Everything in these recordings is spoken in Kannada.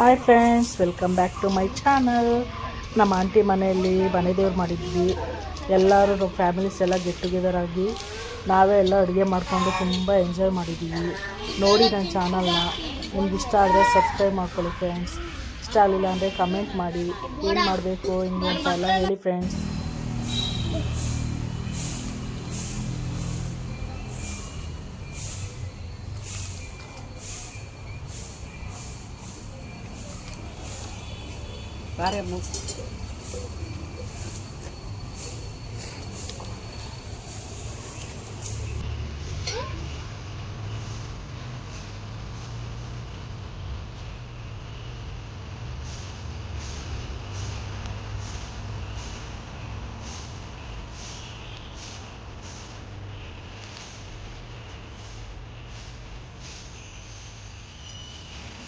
Hi friends welcome back to my channel ನಮ್ಮ ಆಂಟಿ ಮನೆಯಲ್ಲಿ ಮನೆ ದೇವ್ರು ಮಾಡಿದ್ವಿ. ಎಲ್ಲರೂ ಫ್ಯಾಮಿಲೀಸ್ ಎಲ್ಲ ಗೆಟ್ ಟುಗೆದರ್ ಆಗಿ ನಾವೇ ಎಲ್ಲ ಅಡುಗೆ ಮಾಡಿಕೊಂಡು ತುಂಬ ಎಂಜಾಯ್ ಮಾಡಿದ್ದೀವಿ ನೋಡಿ ನನ್ನ ಚಾನಲ್ನ ನಿಮ್ಗೆ ಇಷ್ಟ ಆದರೆ ಸಬ್ಸ್ಕ್ರೈಬ್ ಮಾಡ್ಕೊಳ್ಳಿ ಫ್ರೆಂಡ್ಸ್ ಇಷ್ಟ ಆಗಲಿಲ್ಲ ಅಂದರೆ ಕಮೆಂಟ್ ಮಾಡಿ. ಏನು ಮಾಡಬೇಕು, ಹಿಂಗೆ ಅಂತ ಎಲ್ಲ ಹೇಳಿ friends Paremos.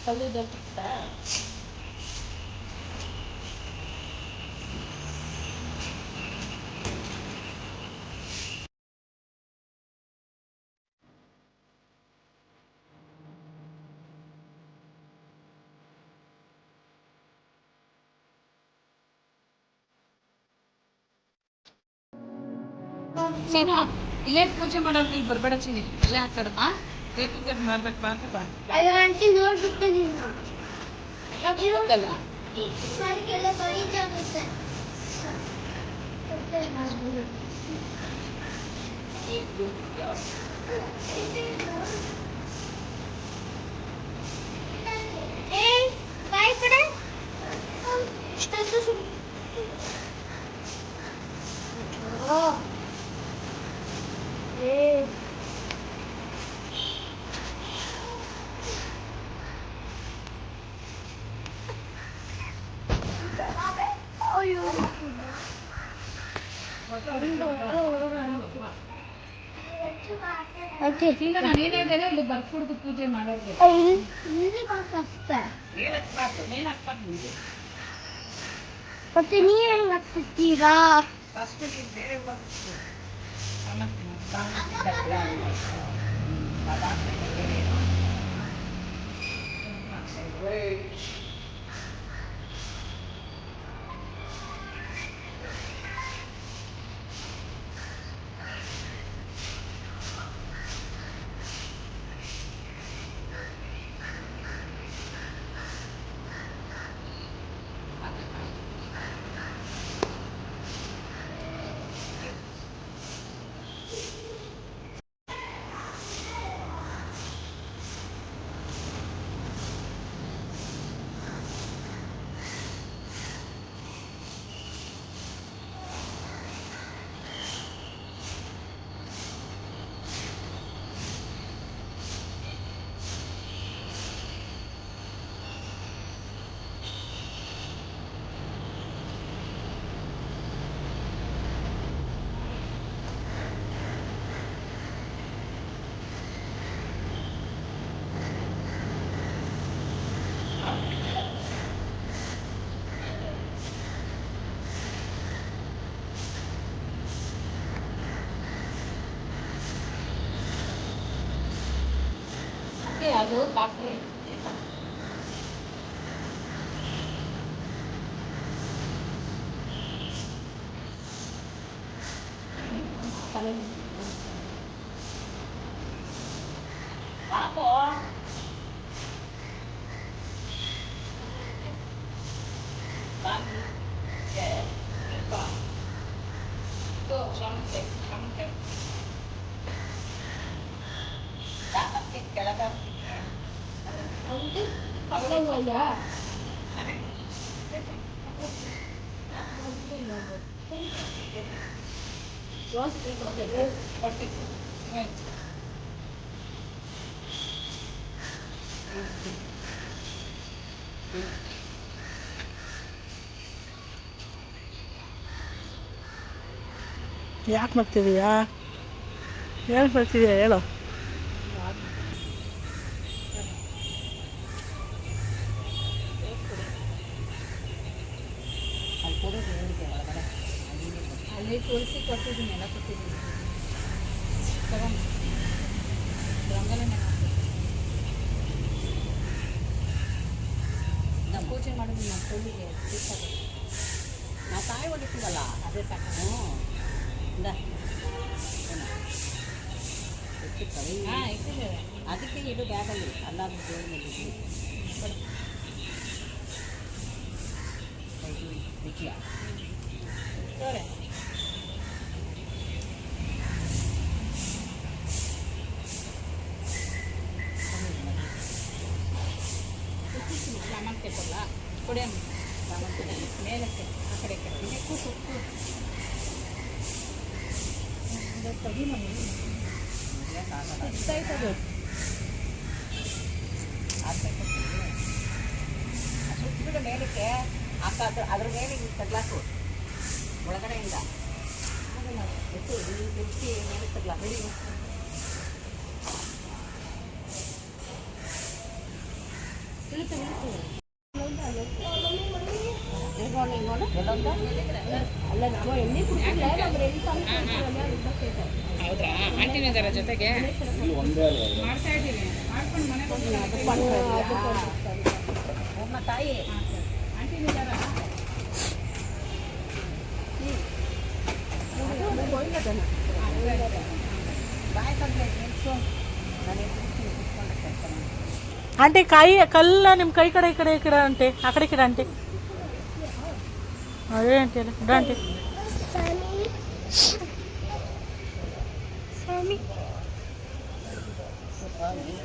É tá ali dentro tá. ಸೀನಾ ಇಲ್ಲೇ ಪೂಜೆ ಮಾಡೋದು ಇಲ್ಲಿ ಬರಬೇಡ ಚೀನಿ ಇಲ್ಲೇ ಹಾಕೋದು ಆ ಬೇಕು ಮಾಡ್ಬೇಕು ಬಾ ಅಂತ ಬಾ ಅಯ್ಯೋ ಆಂಟಿ ನೋಡ್ಬಿಟ್ಟೆ ನೀನು ಗೊತ್ತಲ್ಲ ನನಗೆಲ್ಲ ಬೈತಾಗುತ್ತೆ ಏಯ್ ಇಲ್ಲಿ ಬರ್ಕೊಡ್ದು ಪೂಜೆ ಮಾಡೋದು ಇಲ್ಲಿ ಕಷ್ಟ ಏನಕ್ಕೆ ಬಾರ್ದು ನೀನು ಹಾಕ್ಬಾರ್ದು ನಿಂಗೆ ಮತ್ತೆ ನೀವ್ ಹೆಂಗ್ ಹಾಕ್ತಿರ್ತೀರಾ ಫಸ್ಟ್ lado para frente. ಯಾಕೆ ಮಾಡ್ತಿದೀಯಾ ಏನು ಮಾಡ್ತಿದೀಯ ಹೇಳು. ತುಳಸಿ ಕೊಟ್ಟಿದ್ದೀನಿ ಎಲ್ಲ ಕೊಟ್ಟಿದ್ದೀನಿ ತಗೊಂಡು ರಂಗೋಲಿ ಪೂಜೆ ಮಾಡೋದು ನಮ್ಮ ಕೈಗೆ ನಾವು ಕಾಯಿ ಹೊಡಿತೀವಲ್ಲ ಅದೇ ಸಾಕು ಹ್ಞೂ ಇಂದ. ಏನು? ಎತ್ತಿತ್ತವೆ? ಅದಕ್ಕೆ ಇಡು ಬ್ಯಾಗಲ್ಲಿ ಅಲ್ಲಾದ್ರೂ ದೇವ್ರ ಮೇಲೆ ಇಡ್ಲಿ. ಆ ಸುತ್ಬಿಡು ಮೇಲಕ್ಕೆ ಹಾಕ ಅದ್ರ ಅದ್ರ ಮೇಲೆ ಈ ತಗ್ಲಾಕು ಒಳಗಡೆಯಿಂದ ಎತ್ತು ಎತ್ತಿ ಮೇಲೆ ತಗ್ಲಾ ಬಿಡಿ ಇಲ್ಗೋಣ ಎಲ್ಲೊಂದು ಅಲ್ಲ ನಾವು ಎಣ್ಣೆ ಕುಡಿದಿಲ್ಲ ನಮ್ಗೆ ಎಣ್ಣೆ ತಂದು ಹೌದ್ರಾ ಆಂಟಿನೂ ಇದಾರ ಜೊತೆಗೆ ಮಾಡ್ತಾ ಇದ್ದೀವಿ ಮಾಡ್ಕೊಂಡು ಮನೆಗೆ ನಮ್ಮ ತಾಯಿ ಆಂಟಿನೂ ಇದಾರ ಬಾಯ್ ತಂದ್ರೆ ನಿಲ್ಸು ನನಗೆ ಕುರ್ಚಿ ಕುತ್ಕೊಂಡು ಕೆಲಸ ಮಾಡಿ ಆಂಟಿ ಕಾಯಿ ಕಲ್ಲ ನಿಮ್ಮ ಕೈ ಕಡೆ ಈ ಕಡೆ ಈ ಕಡೆ ಆಂಟಿ ಆ ಕಡೆ ಈ ಕಡೆ ಆಂಟಿ ಅದೇ ಆಂಟಿ ಅಲ್ಲ ಇಡ ಎಷ್ಟು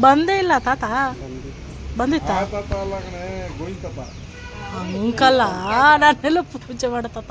ಬಂದೇ ಇಲ್ಲ ತಾತ? ಬಂದಿತ್ತ? ಅಂಕಲ್ಲ ನಾನೆಲ್ಲ ಪೂಜೆ ಮಾಡೋ ತಾತ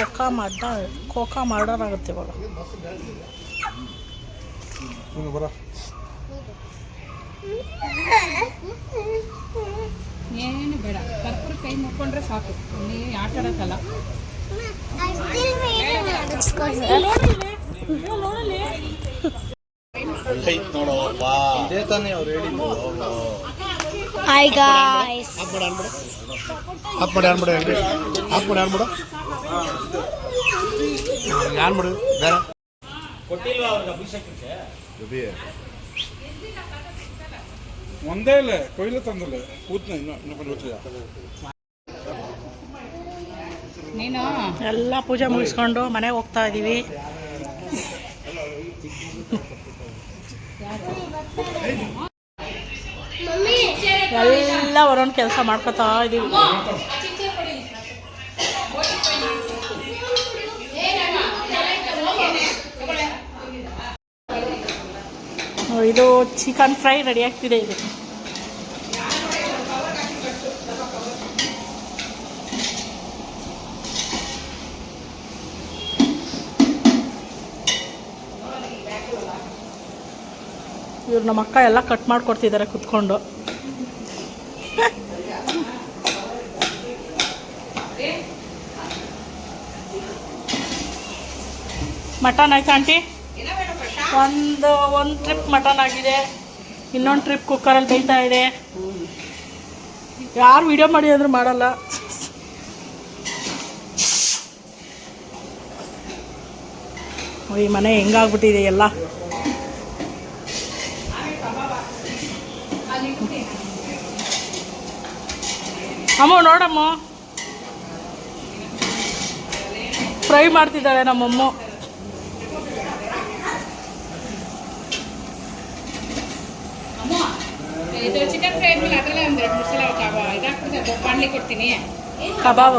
ಖೋಖಾ ಮಾಡ್ದ ಖೋಖಾ ಮಾಡೋರಾಗುತ್ತೆ ಇವಾಗ. ಏನು ಬೇಡ. ಕರ್ಪೂರ ಕೈ ಮುಕ್ಕೊಂಡ್ರೆ ಸಾಕು. ನೀ ಆಟ ಆಡಕ್ಕಲ್ಲ. I'm still waiting ಅನ್ಬಿಡ this. Hi ಒಂದೇ ಇಲ್ಲ ಕೊಯ್ಲು ತಂದಿಲ್ಲ. ಕೂತ್ನ ಇನ್ನು ಗೊತ್ತಿಲ್ಲ ನೀನು? ಎಲ್ಲ ಪೂಜೆ ಮುಗಿಸ್ಕೊಂಡು ಮನೆಗೆ ಹೋಗ್ತಾ ಇದ್ದೀವಿ ಎಲ್ಲ ಒಂದೊಂದು ಕೆಲಸ ಮಾಡ್ಕೊತಾ ಇದ್ದೀವಿ ಇದು ಚಿಕನ್ ಫ್ರೈ ರೆಡಿ ಆಗ್ತಿದೆ ಇದು ಇವ್ರು ನಮ್ಮ ಅಕ್ಕ ಎಲ್ಲ ಕಟ್ ಮಾಡ್ಕೊಡ್ತಿದ್ದಾರೆ ಕುತ್ಕೊಂಡು. ಮಟನ್ ಆಯ್ತಾ ಆಂಟಿ? ಒಂದು ಒಂದು ಟ್ರಿಪ್ ಮಟನ್ ಆಗಿದೆ. ಇನ್ನೊಂದು ಟ್ರಿಪ್ ಕುಕ್ಕರಲ್ಲಿ ಬೇಯ್ತಾ ಇದೆ. ಯಾರು ವಿಡಿಯೋ ಮಾಡಿ ಅಂದರೂ ಮಾಡಲ್ಲ. ಈ ಮನೆ ಹೆಂಗಾಗ್ಬಿಟ್ಟಿದೆ ಎಲ್ಲ. ಅಮ್ಮ, ನೋಡಮ್ಮ. ಫ್ರೈ ಮಾಡ್ತಿದ್ದಾಳೆ ನಮ್ಮಮ್ಮ. ಇದು ಚಿಕನ್ ಫ್ರೈ ಆದ್ಮೇಲೆ ಅದರಲ್ಲೇ ಒಂದು ಎರಡು ಮೂರು ಸಲ ಕಬ ಇದಾಕ್ಬಿಟ್ಟು ಅದು ಮಾಡ್ಲಿಕ್ಕೆ ಕೊಡ್ತೀನಿ. ಕಬಾಬ್.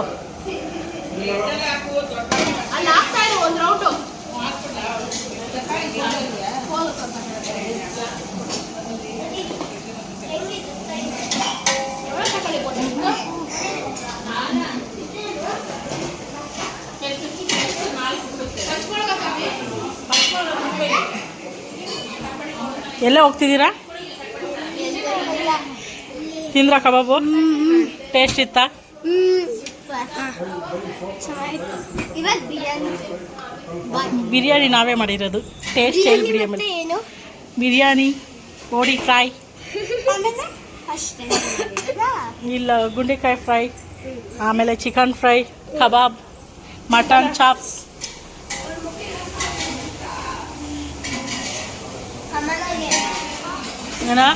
ಎಲ್ಲ ಹೋಗ್ತಿದ್ದೀರಾ? ತಿಂದ್ರ ಕಬಾಬು? ಟೇಸ್ಟ್ ಇತ್ತಾ? ಬಿರಿಯಾನಿ ನಾವೇ ಮಾಡಿರೋದು. ಟೇಸ್ಟ್ ಹೇಳಿ ಬಿರಿಯಾನಿ ಬಿರಿಯಾನಿ ಕೋಡಿ ಫ್ರೈ? ಇಲ್ಲ ಗುಂಡೆಕಾಯಿ ಫ್ರೈ ಆಮೇಲೆ chicken fry kebab mutton chops ಏನು?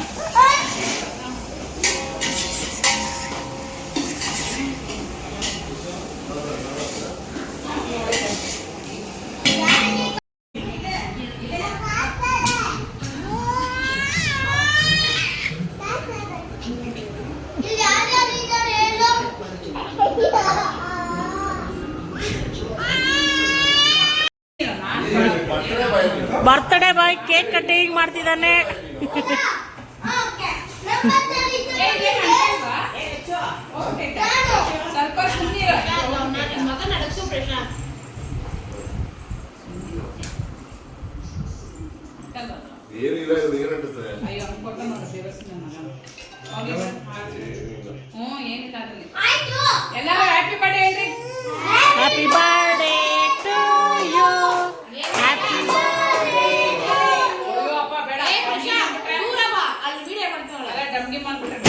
ಏನಿಲ್ಲ ಇದು ಏನಂತದೆ ಅಯ್ಯೋ ಅವ್ನು ಕೊಟ್ಟ ನೋಡು ದೇವಸ್ಥಾನ ಮಗ. ಅವ್ನಿಗೆ ಹ್ಞೂ ಏನಿಲ್ಲ ಅದರಲ್ಲಿ. ಹ್ಯಾಪಿ ಬರ್ಡೇ ಹೇಳ್ರಿ. Happy birthday to you happy ಅಯ್ಯೋ ಅಪ್ಪ ಬೇಡ. ಅಲ್ಲಿ ವಿಡಿಯೋ ಮಾಡ್ತಾವಲ್ಲ ಅಲ್ಲ ಡಮ್ಗೆ ಮಾಡ್ಬಿಟ್ರೆ.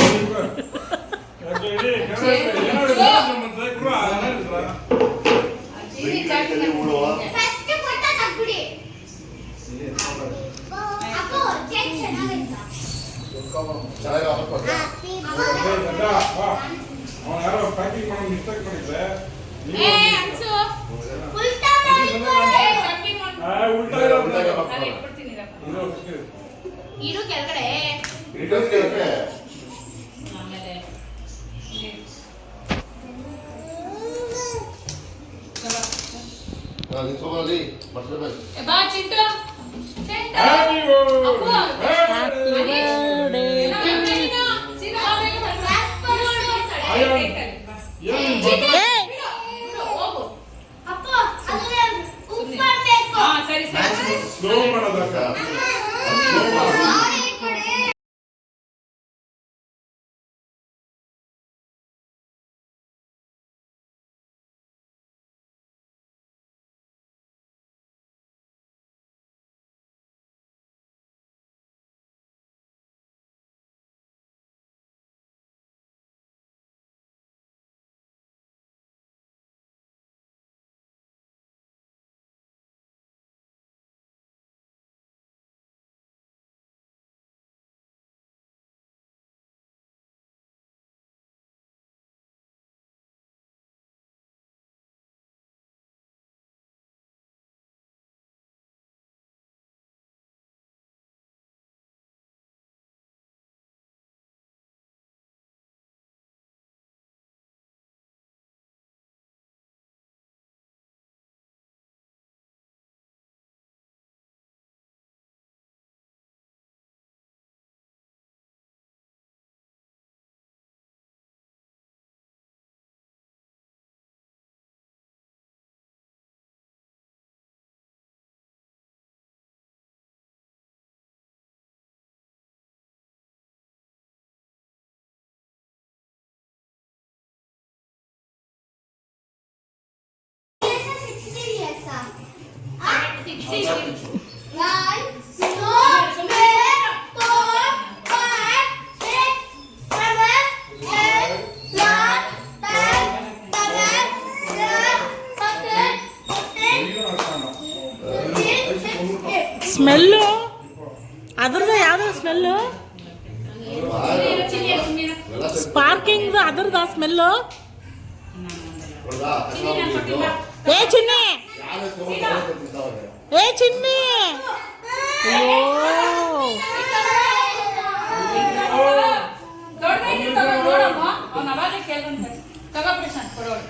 ಫೋಟೋ ಅವನು ಯಾರೋ ಪ್ಯಾಕಿಂಗ್ ಮಾಡೋ ಮಿಸ್ಟೇಕ್ ಮಾಡಿದ್ರೆ. ಇರು ಕೆಳಗಡೆ. ಆಮೇಲೆ ಬಾ ಚಿಂಟು. ಚಿಂಟು. ಅಪ್ಪು. స్మెల్ అదర్ద యాదో స్మెల్ స్పార్కింగ్ అదర్దా స్మెల్ ఏ చిన్న? 왜 진미? 오. ದೊಡ್ಡ ಐತಿ ತಗೋ ನೋಡಮ್ಮ ಅವ್ನ ಅವಾಗ ಕೇಳಂತ ತಗೋ ಪ್ರಶಾಂತ್ ಕೊಡೋಳು